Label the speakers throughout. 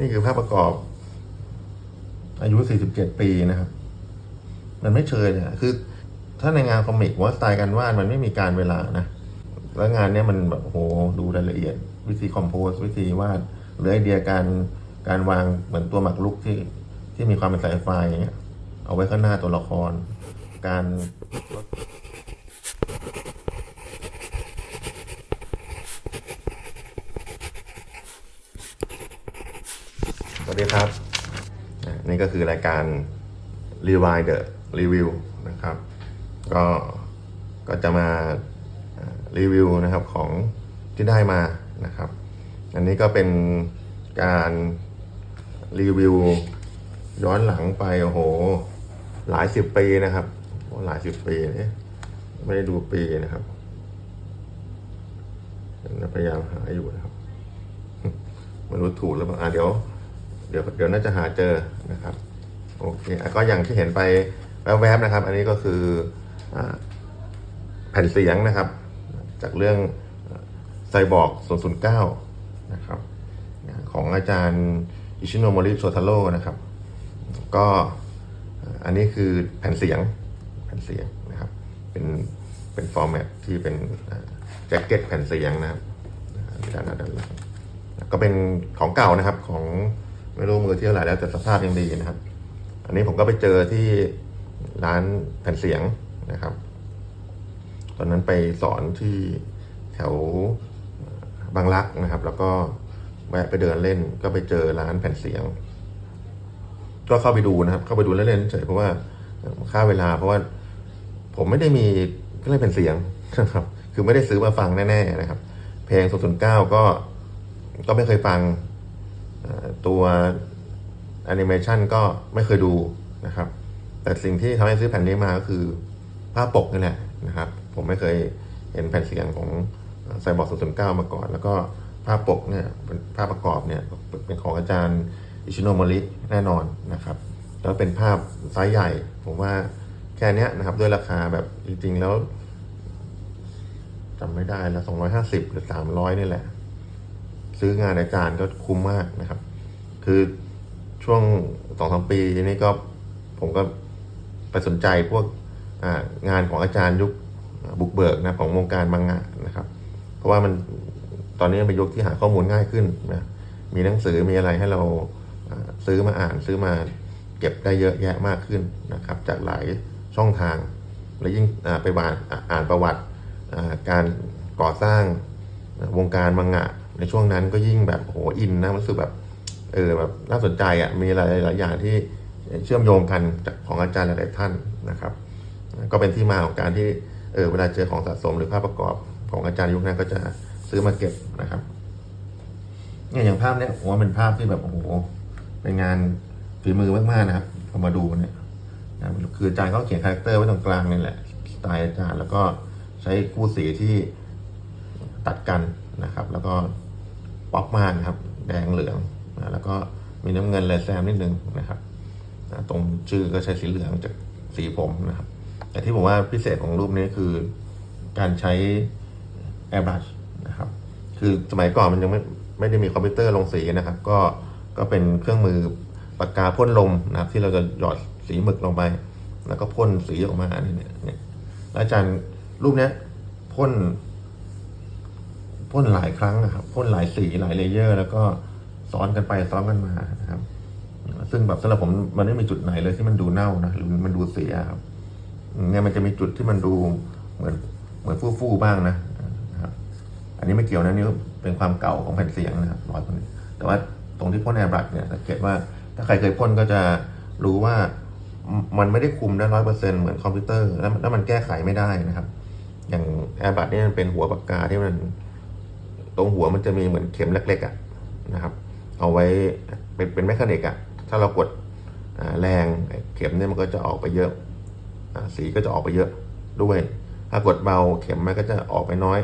Speaker 1: นี่คือภาพประกอบ อายุ 47 ปีนะครับ มันไม่เชยเนี่ยคือ ถ้าในงานคอมิกว่าสไตล์การวาดมันไม่มีการเวลานะ แล้วงานเนี้ยมันแบบโหดูรายละเอียด วิธีคอมโพสวิธีวาดหรือไอเดียการการวางเหมือนตัวหมากรุกที่ที่มีความเป็นสายไฟอย่างเงี้ย เอาไว้ข้างหน้าตัวละคร การ ครับ นี่ก็คือรายการ Rewind the Review นะครับ ก็ก็จะมารีวิวนะครับของที่ได้มานะครับ อันนี้ก็เป็นการรีวิวย้อนหลังไปโอ้โห หลายสิบปีนะครับหลายสิบปีเอ๊ะไม่ได้ดูปีนะครับพยายามหาอยู่นะครับไม่รู้ถูกหรือเปล่าอะเดี๋ยว เดี๋ยวเดี๋ยวน่าจะหาเจอนะครับโอเคก็อย่างที่เห็นไปแวบๆนะครับ อันนี้ก็คืออแผ่นเสียงนะครับ จากเรื่องไซบอร์ก009 นะครับของอาจารย์อิชิโนโมริโซทาโร่นะครับ ก็อันนี้คือแผ่นเสียงแผ่นเสียงนะครับเป็นเป็นฟอร์แมตที่เป็นแจ็คเก็ตแผ่นเสียงนะครับอาด้านหน้าด้านหลังก็เป็นของเก่านะครับของ ไม่รู้มือเที่เท่าไหร่แล้วแต่สภาพยังดีนะครับ อันนี้ผมก็ไปเจอที่ร้านแผ่นเสียงนะครับ ตอนนั้นไปสอนที่แถวบางรักนะครับ แล้วก็แวะไปเดินเล่น ก็ไปเจอร้านแผ่นเสียง ก็เข้าไปดูนะครับ เข้าไปดูเล่นๆเฉยเพราะว่าค่าเวลา เพราะว่าผมไม่ได้มีเครื่องเล่นแผ่นเสียงนะครับ คือไม่ได้ซื้อมาฟังแน่ๆนะครับ เพลง009ก็ก็ไม่เคยฟัง ตัวแอนิเมชันก็ไม่เคยดูนะครับ แต่สิ่งที่ทำให้ซื้อแผ่นนี้มาก็คือภาพปกนี่แหละนะครับ ผมไม่เคยเห็นแผ่นเสียงของไซบอร์ก009 มาก่อน แล้วก็ภาพปกเนี่ยเป็นภาพประกอบเนี่ยเป็นของอาจารย์อิชิโนมริแน่นอนนะครับ แล้วเป็นภาพไซส์ใหญ่ ผมว่าแค่นี้นะครับด้วยราคาแบบจริงๆแล้วจำไม่ได้แล้ว250 หรือ 300 นี่แหละ ซื้องานอาจารย์ก็คุ้มมากนะครับ คือช่วงสองสามปีนี้ก็ผมก็ไปสนใจพวกงานของอาจารย์ยุคบุกเบิกนะของวงการมังงะนะครับ เพราะว่ามันตอนนี้เป็นยุคที่หาข้อมูลง่ายขึ้นนะมีหนังสือมีอะไรให้เราซื้อมาอ่านซื้อมาเก็บได้เยอะแยะมากขึ้นนะครับ จากหลายช่องทาง และยิ่งไปอ่านอ่านประวัติการก่อสร้างวงการมังงะ ในช่วงนั้นก็ยิ่งแบบโหอินนะมันรู้สึกแบบเออแบบน่าสนใจอะมีอะไรหลายอย่างที่เชื่อมโยงกันจากของอาจารย์หลาย ๆ ท่านนะครับ ก็เป็นที่มาของการที่เออเวลาเจอของสะสมหรือภาพประกอบของอาจารย์ยุคนั้นก็จะซื้อมาเก็บนะครับเนี่ยอย่างภาพเนี้ยผมว่าเป็นภาพที่แบบโอ้โหเป็นงานฝีมือมากๆนะครับพอมาดูเนี่ยนะคืออาจารย์เขาเขียนคาแรคเตอร์ไว้ตรงกลางนี่แหละสไตล์อาจารย์แล้วก็ใช้คู่สีที่ตัดกันนะครับ แล้วก็ ป๊อปมากนะครับ แดงเหลืองนะแล้วก็มีน้ำเงินเลยแซมนิดนึงนะครับนะตรงชื่อก็ใช้สีเหลืองจากสีผมนะครับ แต่ที่ผมว่าพิเศษของรูปนี้คือการใช้ airbrush นะครับ คือสมัยก่อนมันยังไม่ไม่ได้มีคอมพิวเตอร์ลงสีนะครับ ก็ก็เป็นเครื่องมือปากกาพ่นลมนะครับ ที่เราจะหยอดสีหมึกลงไป แล้วก็พ่นสีออกมาเนี่ยแล้วอาจารย์รูปนี้พ่น พ่นหลายครั้งนะครับพ่นหลายสีหลายเลเยอร์ แล้วก็ซ้อนกันไปซ้อนกันมานะครับ ซึ่งแบบสำหรับผมมันไม่มีจุดไหนเลยที่มันดูเน่านะหรือมันดูเสียครับอืมเนี่ยมันจะมีจุดที่มันดูเหมือนเหมือนฟู่ๆบ้างนะครับอันนี้ไม่เกี่ยวนะนี่เป็นความเก่าของแผ่นเสียงนะครับรอยตรงนี้แต่ว่าตรงที่พ่นแอร์บรัชเนี่ยสังเกตว่าถ้าใครเคยพ่นก็จะรู้ว่ามันไม่ได้คุมได้ร้อยเปอร์เซ็นต์เหมือนคอมพิวเตอร์แล้วแล้วมันแก้ไขไม่ได้นะครับ อย่างแอร์บัตเนี่ยมันเป็นหัวปากกาที่มัน ตรงหัวมันจะมีเหมือนเข็มเล็กๆอะนะครับ เอาไว้เป็นเป็นแมคานิกอะถ้าเรากดแรงเข็มเนี่ยมันก็จะออกไปเยอะสีก็จะออกไปเยอะด้วย ถ้ากดเบาเข็มมันก็จะออกไปน้อย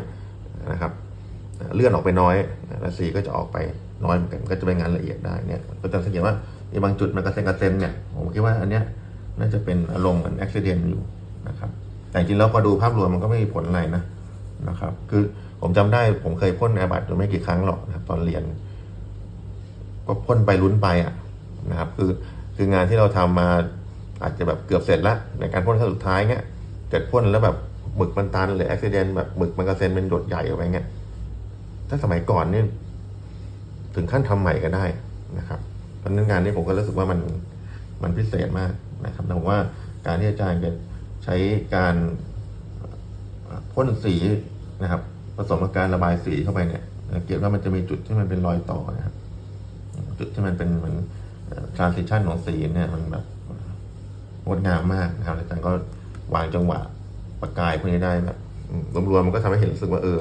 Speaker 1: นะครับ เลื่อนออกไปน้อยแล้วสีก็จะออกไปน้อยเหมือนกันก็จะเป็นงานละเอียดได้เนี่ยก็จะสังเกตว่ามีบางจุดมันกระเซ็นกระเซ็นเนี่ยผมคิดว่าอันเนี้ยน่าจะเป็นอารมณ์เหมือนอุบิเหตุอยู่นะครับแต่จริงแล้วพอดูภาพรวมมันก็ไม่มีผลอะไรนะนะครับ คือ ผมจำได้ผมเคยพ่นแอร์บัตอยู่ไม่กี่ครั้งหรอกนะครับ ตอนเรียน ก็พ่นไปลุ้นไปอะนะครับ คือคืองานที่เราทำมาอาจจะแบบเกือบเสร็จแล้วในการพ่นครั้งสุดท้ายเงี้ยเกิดพ่นแล้วแบบหมึกมันตันหรืออุบิเหตุแบบหมึกมันกระเซ็นเป็นหยดใหญ่ออกไปเงี้ยถ้าสมัยก่อนนี่ถึงขั้นทำใหม่ก็ได้นะครับเพราะนั้นงานนี้ผมก็รู้สึกว่ามันมันพิเศษมากนะครับแต่ว่าการที่อาจารย์จะใช้การพ่นสีนะครับ ผสมกับการระบายสีเข้าไปเนี่ยเกตว่ามันจะมีจุดที่มันเป็นรอยต่อนะครับจุดที่มันเป็นเหมือน transition ของสีเนี่ยมันแบบงดงามมากนะครับอาจารย์ก็วางจังหวะประกายพวกนี้ได้แบบรวมๆมันก็ทำให้เห็นรู้สึกว่าเออ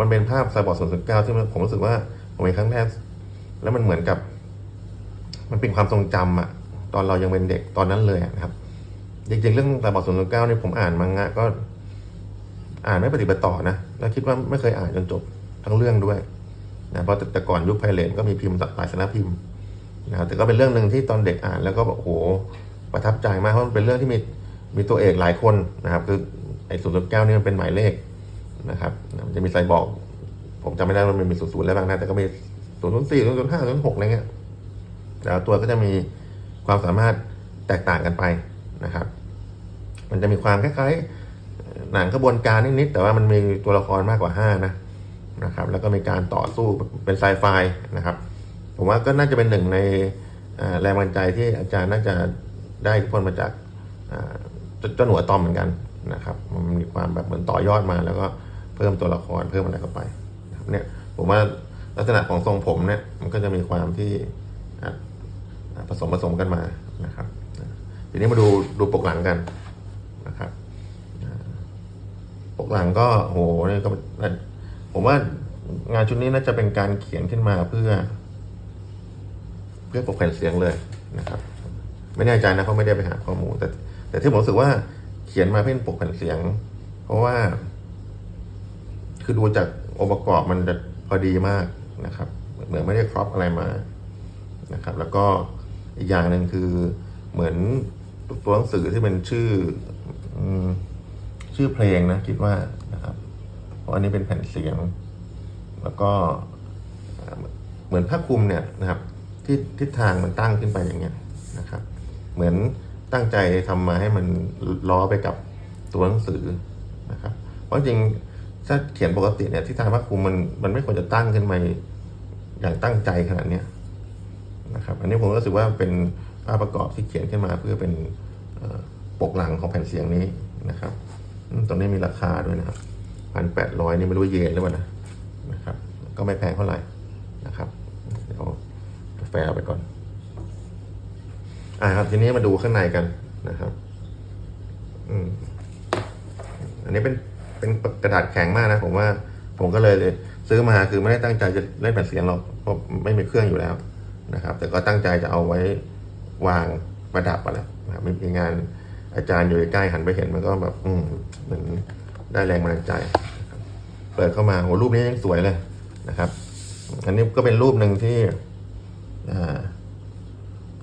Speaker 1: มันเป็นภาพไซบอร์ดศูนย์ศูนย์เก้าที่ผมรู้สึกว่าผมเห็นครั้งแรกแล้วมันเหมือนกับ มันเป็นความทรงจำอะตอนเรายังเป็นเด็กตอนนั้นเลยนะครับจริงๆเรื่องไซบอร์ดศูนย์ศูนย์เก้านี่ผมอ่านมังงะก็ อ่านไม่ปฏิบัติต่อนะแล้วคิดว่าไม่เคยอ่านจนจบทั้งเรื่องด้วยนะเพราะแต่ก่อนยุคไพเรนก็มีพิมพ์หลายสำนักพิมพ์นะแต่ก็เป็นเรื่องหนึ่งที่ตอนเด็กอ่านแล้วก็แบบโอ้โหประทับใจมากเพราะมันเป็นเรื่องที่มีมีตัวเอกหลายคนนะครับ คือไอ้ศูนย์เก้านี่มันเป็นหมายเลขนะครับมันจะมีไซบอร์กผมจำไม่ได้ว่ามันมีศูนย์ศูนย์อะไรบ้างนะแต่ก็มีศูนย์ศูนย์สี่ศูนย์ศูนย์ห้าศูนย์หกอะไรเงี้ยแต่ละตัวก็จะมีความสามารถแตกต่างกันไปนะครับ มันจะมีความคล้ายๆ หนังขบวนการนิดๆแต่ว่ามันมีตัวละครมากกว่าห้านะนะครับ แล้วก็มีการต่อสู้เป็นไซไฟนะครับ ผมว่าก็น่าจะเป็นหนึ่งในแรงบันดาลใจที่อาจารย์น่าจะได้ทธิพลมาจากเจ้าหนูอะตอมเหมือนกันนะครับมันมีความแบบเหมือนต่อยอดมาแล้วก็เพิ่มตัวละครเพิ่มอะไรเข้าไปนะครับเนี่ยผมว่าลักษณะของทรงผมเนี่ยมันก็จะมีความที่ผสมผสมกันมานะครับ ทีนี้มาดูดูปกหลังกัน ปกหลังก็โหนี่ก็ผมว่างานชุดนี้น่าจะเป็นการเขียนขึ้นมาเพื่อ เพื่อปกแผ่นเสียงเลยนะครับ ไม่แน่ใจนะเพราะไม่ได้ไปหาข้อมูล แต่ แต่ที่ผมรู้สึกว่าเขียนมาเพื่อปกแผ่นเสียง เพราะว่า คือดูจากองค์ประกอบมันจะพอดีมากนะครับ เหมือนไม่ได้ครอปอะไรมานะครับ แล้วก็อีกอย่างหนึ่งคือเหมือนตัวหนังสือที่เป็นชื่อ ชื่อเพลงนะคิดว่านะครับเพราะอันนี้เป็นแผ่นเสียง แล้วก็เหมือนผ้าคลุมเนี่ยนะครับที่ทิศทางมันตั้งขึ้นไปอย่างเงี้ยนะครับ เหมือนตั้งใจทำมาให้มันล้อไปกับตัวหนังสือนะครับ เพราะจริงถ้าเขียนปกติเนี่ยทิศทางผ้าคลุมมันมันไม่ควรจะตั้งขึ้นมาอย่างตั้งใจขนาดเนี้ยนะครับ อันนี้ผมรู้สึกว่าเป็นภาพประกอบที่เขียนขึ้นมาเพื่อเป็นปกหลังของแผ่นเสียงนี้นะครับ ตรงนี้มีราคาด้วยนะครับพันแปดร้อยนี่ไม่รู้เยนหรือเปล่านะนะครับ ก็ไม่แพงเท่าไหร่นะครับเดี๋ยวกาแฟไปก่อน อ่าครับทีนี้มาดูข้างในกันนะครับ อืมอันนี้เป็นเป็นกระดาษแข็งมากนะผมว่าผมก็เลยเลย ซื้อมาคือไม่ได้ตั้งใจจะเล่นแผ่นเสียงหรอกเพราะไม่มีเครื่องอยู่แล้วนะครับ แต่ก็ตั้งใจจะเอาไว้วางประดับอะไรนะครับไม่มีงาน อาจารย์อยู่ใกล้หันไปเห็นมันก็แบบ อืมเหมือนได้แรงบันดาลใจนะครับเปิดเข้ามาโหรูปนี้ยังสวยเลยนะครับ อันนี้ก็เป็นรูปหนึ่งที่อ่า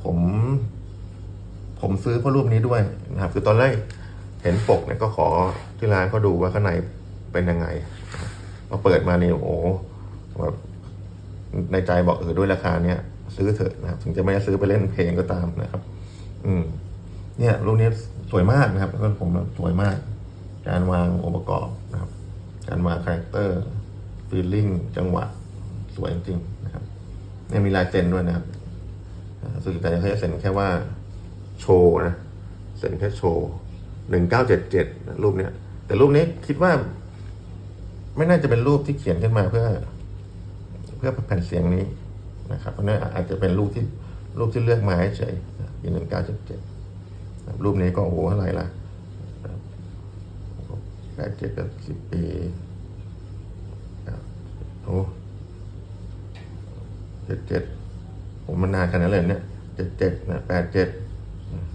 Speaker 1: ผม ผมซื้อเพราะรูปนี้ด้วยนะครับ คือตอนแรกเห็นปกเนี่ยก็ขอที่ร้านเขาดูว่าข้างในเป็นยังไงพอเปิดมานี่โอ้โหแบบในใจบอกเออด้วยราคาเนี้ยซื้อเถอะนะครับ ถึงจะไม่ได้ซื้อไปเล่นเพลงก็ตามนะครับ อืม เนี่ยรูปนี้สวยมากนะครับแล้วก็ผมสวยมาก การวางองค์ประกอบนะครับ การวางคาแรคเตอร์ฟีลลิ่งจังหวะสวยจริงๆนะครับเนี่ยมีลายเซ็นด้วยนะครับสุดแต่เขาจะเซ็นแค่ว่าโชว์นะเซ็นแค่โชว์หนึ่งเก้าเจ็ดเจ็ดรูปเนี้ย แต่รูปนี้คิดว่า ไม่น่าจะเป็นรูปที่เขียนขึ้นมาเพื่อ เพื่อแผ่นเสียงนี้นะครับ เพราะนั่นอาจจะเป็นรูปที่รูปที่เลือกมาเฉยปีหนึ่งเก้าเจ็ดเจ็ด รูปนี้ก็โอ้โหอะไรล่ะแปดเจ็ดกับสิบปีโอ้เจ็ดเจ็ดผมมันนานขนาดนั้นเลยเนี่ยเจ็ดเจ็ดนะแปดเจ็ด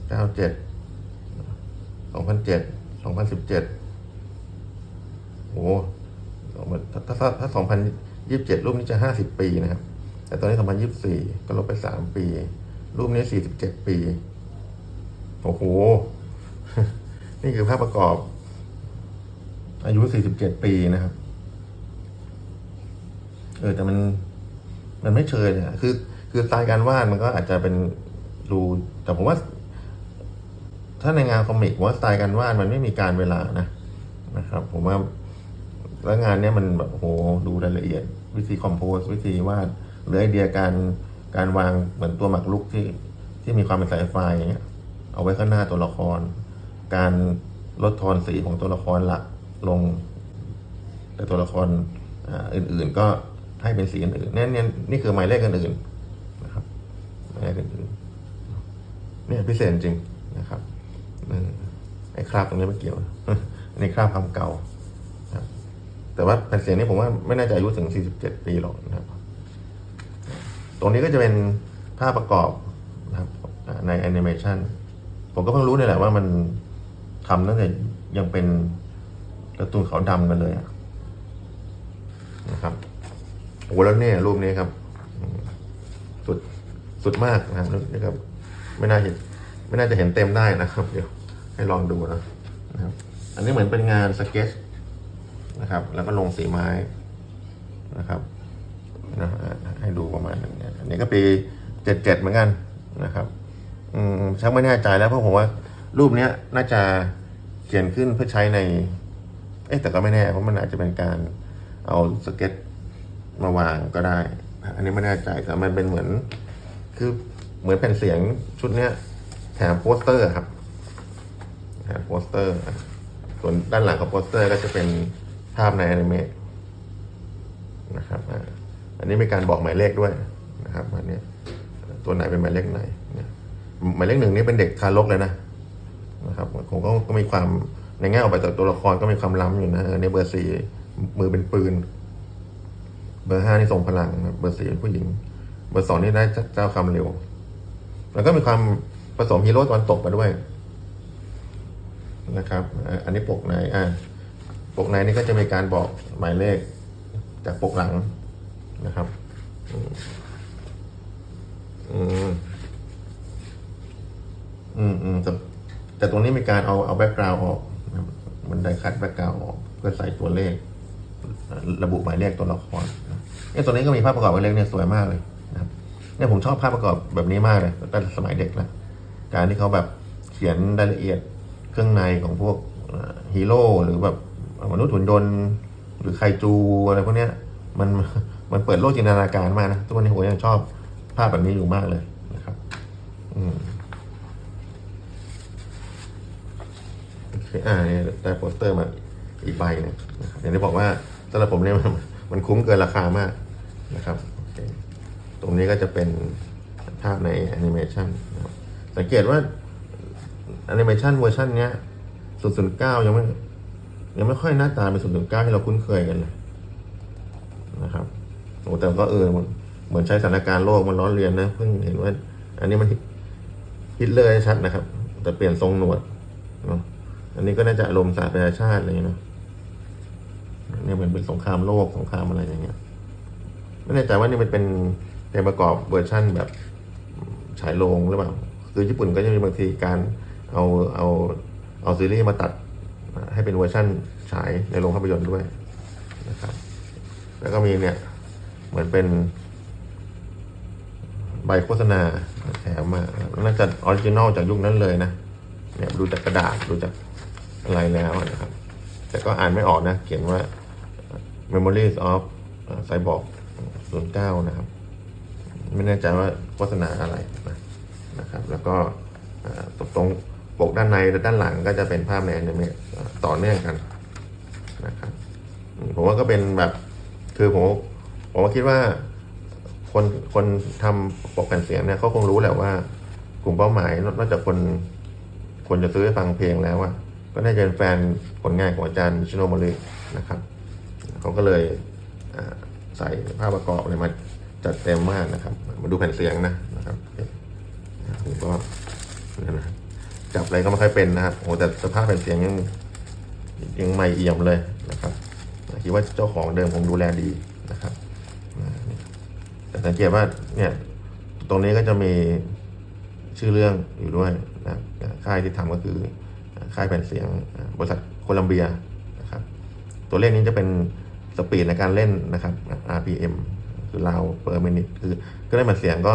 Speaker 1: เก้าเจ็ดสองพันเจ็ดสองพันสิบเจ็ดโอ้สองพันถ้าถ้าถ้าสองพันยี่สิบเจ็ดรูปนี้จะห้าสิบปีนะครับ แต่ตอนนี้สองพันยี่สิบสี่ก็ลบไปสามปี รูปนี้สี่สิบเจ็ดปี โอ้โห นี่คือภาพประกอบ อายุ 47 ปีนะครับ เออแต่มัน มันไม่เชยเนี่ยคือ คือสไตล์การวาดมันก็อาจจะเป็นดูแต่ผมว่า ถ้าในงานคอมิกว่าสไตล์การวาดมันไม่มีการเวลานะนะครับ ผมว่าแล้วงานเนี้ยมันแบบโอ้โหดูรายละเอียด วิธีคอมโพสวิธีวาดหรือไอเดียการการวางเหมือนตัวหมากรุกที่ที่มีความเป็นสายไฟอย่างเงี้ย เอาไว้ข้างหน้าตัวละคร การลดโทนสีของตัวละครหลักลง แต่ตัวละครอื่นๆ ก็ให้เป็นสีอื่นๆนี่นี่นี่คือหมายเลขอื่นๆนะครับหมายเลขอื่นๆเนี่ยพิเศษจริงนะครับไอ้คราบตรงนี้ไม่เกี่ยวอันนี้คราบความเก่าแต่ว่าแผ่นเสียงนี้ผมว่าไม่น่าจะอายุถึง 47 ปีหรอกนะครับ ตรงนี้ก็จะเป็นภาพประกอบนะครับในแอนิเมชัน ผมก็เพิ่งรู้เนี่ยแหละว่ามันทำตั้งแต่ยังเป็นการ์ตูนขาวดำกันเลยอะนะครับโอ้โหแล้วเนี่ยรูปนี้ครับ สุดสุดมากนะครับนี่ครับ ไม่น่าเห็น ไม่น่าจะเห็นเต็มได้นะครับ เดี๋ยวให้ลองดูนะนะครับ อันนี้เหมือนเป็นงานสเก็ตนะครับ แล้วก็ลงสีไม้นะครับนะให้ดูประมาณนั้อันนี้ก็ปีเจ็ดเจ็ดเหมือนกันนะครับ อืมชักไม่แน่ใจแล้วเพราะผมว่า รูปเนี้ยน่าจะเขียนขึ้นเพื่อใช้ใน เอ๊ะแต่ก็ไม่แน่เพราะมันอาจจะเป็นการเอาสเก็ตมาวางก็ได้ อันนี้ไม่แน่ใจแต่มันเป็นเหมือน คือเหมือนแผ่นเสียงชุดเนี้ยแถมโปสเตอร์ครับแถมโปสเตอร์ ส่วนด้านหลังของโปสเตอร์ก็จะเป็นภาพในอนิเมะนะครับอันนี้มีการบอกหมายเลขด้วยนะครับอันนี้ตัวไหนเป็นหมายเลขไหน หมายเลขหนึ่งนี่เป็นเด็กทารกเลยนะนะครับผมก็ก็มีความในแง่ออกไปจากตัวละครก็มีความล้ำอยู่นะในเบอร์สี่มือเป็นปืน เบอร์ห้านี่ทรงพลังนะเบอร์สี่เป็นผู้หญิง เบอร์สองนี่ได้เจ้าคำเร็ว แล้วก็มีความผสมฮีโร่ตะวันตกมาด้วยนะครับ อันนี้ปกในอ่าปกในนี่ก็จะมีการบอกหมายเลขจากปกหลังนะครับ อืม อืมอืมแต่แต่ตรงนี้มีการเอาเอาแบ็กกราวออกมันได้คัดแบ็กกราวออก เพื่อใส่ตัวเลข ระบุหมายเลขตัวละครเนี่ยตัวนี้ก็มีภาพประกอบหมายเลขเนี่ยสวยมากเลยนะครับเนี่ยผมชอบภาพประกอบแบบนี้มากเลยตั้งแต่สมัยเด็กแล้วการที่เขาแบบเขียนรายละเอียดเครื่องในของพวกฮีโร่หรือแบบมนุษย์หุ่นยนต์หรือไคจูอะไรพวกเนี้ยมันมันเปิดโลกจินตนาการมากนะทุกวันนี้ผมยังชอบภาพแบบนี้อยู่มากเลยนะครับ อืม อ่าเนี่ยได้โปสเตอร์มาอีกใบนึงนะครับอย่างที่บอกว่าสำหรับผมเนี่ยมันคุ้มเกินราคามากนะครับ ตรงนี้ก็จะเป็นภาพในแอนิเมชันสังเกตว่าแอนิเมชันเวอร์ชันเนี้ย009ยังไม่ยังไม่ค่อยหน้าตาเป็น009ที่เราคุ้นเคยกันเลยนะครับโอ้แต่ก็เออเหมือนใช้สถานการณ์โลกมันร้อนเรียนนะ เพิ่งเห็นว่า อันนี้มันฮิตเลอร์ชัดนะครับ แต่เปลี่ยนทรงหนวดเนาะ อันนี้ก็น่าจะอารมณ์สาประชาชาติอะไรเงี้ยนาะเนี่ยมันเป็นสงครามโลกสงครามอะไรอย่างเงี้ยไม่แน่ใจว่านี่มันเป็นเพลงประกอบเวอร์ชั่นแบบฉายโรงหรือเปล่าคือญี่ปุ่นก็จะมีบางทีการเอาเอาเอาซีรีส์มาตัดให้เป็นเวอร์ชั่นฉายในโรงภาพยนตร์ด้วยนะครับ แล้วก็มีเนี่ยเหมือนเป็นใบโฆษณาแถมมาน่าจะออริจินอลจากยุคนั้นเลยนะเนี่ยดูจากกระดาษดูจาก อะไรแล้วนะครับ แต่ก็อ่านไม่ออกนะ เขียนว่า Memories of Cyborg 09 นะครับ ไม่แน่ใจว่าโฆษณาอะไรนะนะครับ แล้วก็ตรงปกด้านในและด้านหลังก็จะเป็นภาพในอนิเมะต่อเนื่องกันนะครับผมว่าก็เป็นแบบคือผมผมคิดว่าคนคนทำปกแผ่นเสียงเนี่ยเขาคงรู้แหละว่า กลุ่มเป้าหมายนอกจากคนคนจะซื้อฟังเพลงแล้วอะ ก็น่าจะเป็นแฟนผลงานของอาจารย์ชิโนมารินะครับเขาก็เลยใส่ภาพประกอบอะไรมาจัดเต็มมากนะครับ มาดูแผ่นเสียงนะนะครับผมก็นะจับอะไรก็ไม่ค่อยเป็นนะครับโอ้แต่สภาพแผ่นเสียงยังยังใหม่เอี่ยมเลยนะครับคิดว่าเจ้าของเดิมคงดูแลดีนะครับแต่สังเกตว่าเนี่ยตรงนี้ก็จะมีชื่อเรื่องอยู่ด้วยนะค่ายที่ทำก็คือ ค่ายแผ่นเสียงบริษัทโคลัมเบียนะครับตัวเลขนี้จะเป็นสปีดในการเล่นนะครับ RPM คือราว per minute คือก็ได้มาเสียงก็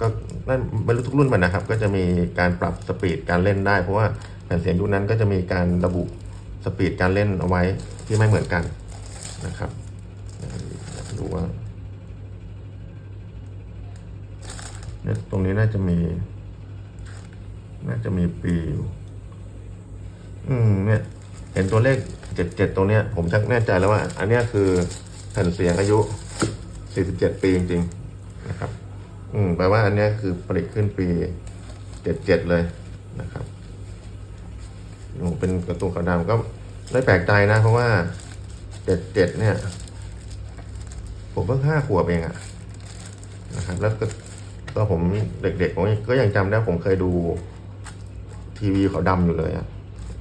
Speaker 1: ก็นั่นไม่รู้ทุกรุ่นมันนะครับ ก็จะมีการปรับสปีดการเล่นได้ เพราะว่าแผ่นเสียงยุคนั้นก็จะมีการระบุสปีดการเล่นเอาไว้ที่ไม่เหมือนกันนะครับดูว่าเนี่ยตรงนี้น่าจะมี น่าจะมีปีอยู่ อืมเนี่ย เห็นตัวเลขเจ็ดเจ็ดตรงเนี้ย ผมชักแน่ใจแล้วว่า อันเนี้ยคือแผ่นเสียงอายุสี่สิบเจ็ดปีจริงๆนะครับ อืมแปลว่าอันเนี้ยคือผลิตขึ้นปีเจ็ดเจ็ดเลยนะครับโอ้เป็นกระตุ้นขาวดำก็ไม่แปลกใจนะ เพราะว่าเจ็ดเจ็ดเนี่ย ผมเพิ่งห้าขวบเองอะนะครับ แล้วก็ตอนผมเด็กๆผมก็ยังจำได้ผมเคยดูทีวีเขาวดำอยู่เลยอะ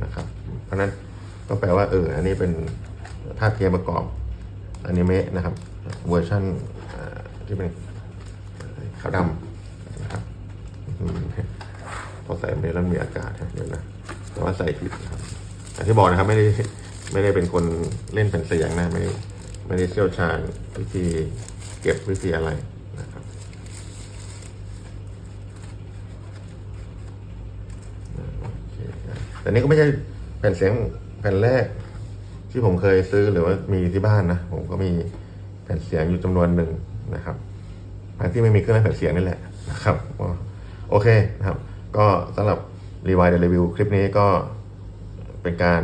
Speaker 1: นะครับ เพราะนั้นก็แปลว่าเอออันนี้เป็นภาพเกมประกอบอนิเมะนะครับ เวอร์ชันที่เป็นขาวดำนะครับพอใส่ไปแล้วมีอากาศเดี๋ยวนะแต่ว่าใส่ผิดนะครับอย่ที่บอกนะครับไม่ได้ไม่ได้เป็นคนเล่นแผ่นเสียงนะไม่ไม่ได้เชี่ยวชาญวิธีเก็บวิธีอะไรนะครับ โอเคครับ แต่นี่ก็ไม่ใช่แผ่นเสียงแผ่นแรก ที่ผมเคยซื้อหรือว่ามีที่บ้านนะผมก็มีแผ่นเสียงอยู่จำนวนหนึ่งนะครับแผ่นที่ไม่มีเครื่องเล่นแผ่นเสียงนี่แหละนะครับโอเคนะครับ ก็สำหรับรีวายเดรีวิวคลิปนี้ก็เป็นการ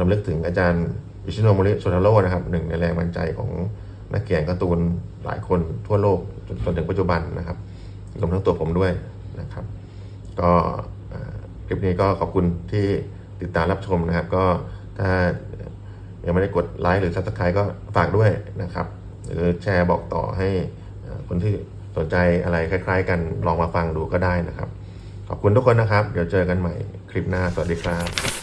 Speaker 1: รำลึกถึงอาจารย์อิชิโนโมริโซทาโร่นะครับหนึ่งในแรงบันดาลใจของนักเขียนการ์ตูนหลายคนทั่วโลกจนถึงปัจจุบันนะครับรวมทั้งตัวผมด้วยนะครับ ก็ ลิปนี้ก็ขอบคุณที่ติดตามรับชมนะครับ ก็ถ้ายังไม่ได้กดไลค์หรือ Subscribe ก็ฝากด้วยนะครับ หรือแชร์บอกต่อให้คนที่สนใจอะไรคล้าย ๆ กันลองมาฟังดูก็ได้นะครับ ขอบคุณทุกคนนะครับ เดี๋ยวเจอกันใหม่คลิปหน้า สวัสดีครับ